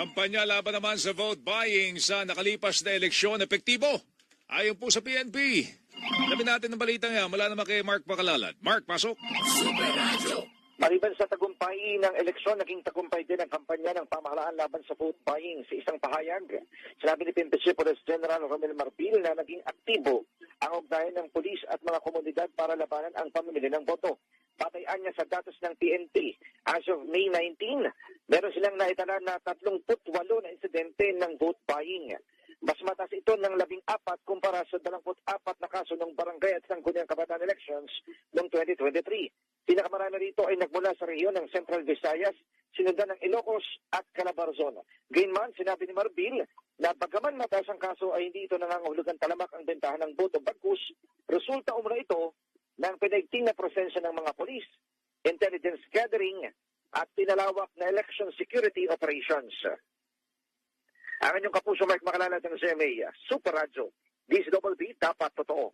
Kampanya laban naman sa vote buying sa nakalipas na eleksyon epektibo. Ayon po sa PNP. Labi natin ang balita nga mula naman kay Mark Pakalalad. Mark, pasok. Maliban sa tagumpay ng eleksyon, naging tagumpay din ang kampanya ng pamahalaan laban sa vote buying sa isang pahayag. Sinabi ni PNP Police General Romel Marbil na naging aktibo ang ugnayan ng pulis at mga komunidad para labanan ang pamimili ng boto. Patayan niya sa datos ng PNP. As of May 19, meron silang naitala na 38 na insidente ng vote buying. Mas mataas ito ng 14 kumpara sa 24 na kaso ng barangay at sangkuniang kabataan elections noong 2023. Pinakamarami rito ay nagmula sa rehiyon ng Central Visayas, sinundan ng Ilocos at Calabarzon. Gayunman, sinabi ni Marbil na bagaman mataas ang kaso ay hindi ito nangangahulugan talamak ang bentahan ng boto. Bagkus, resulta umula ito ng pinaigting na presensya ng mga polis, intelligence gathering at pinalawak na election security operations. Ang inyong kapuso Mark Makalalad ng CMA, Super Radio, DCWB, dapat totoo.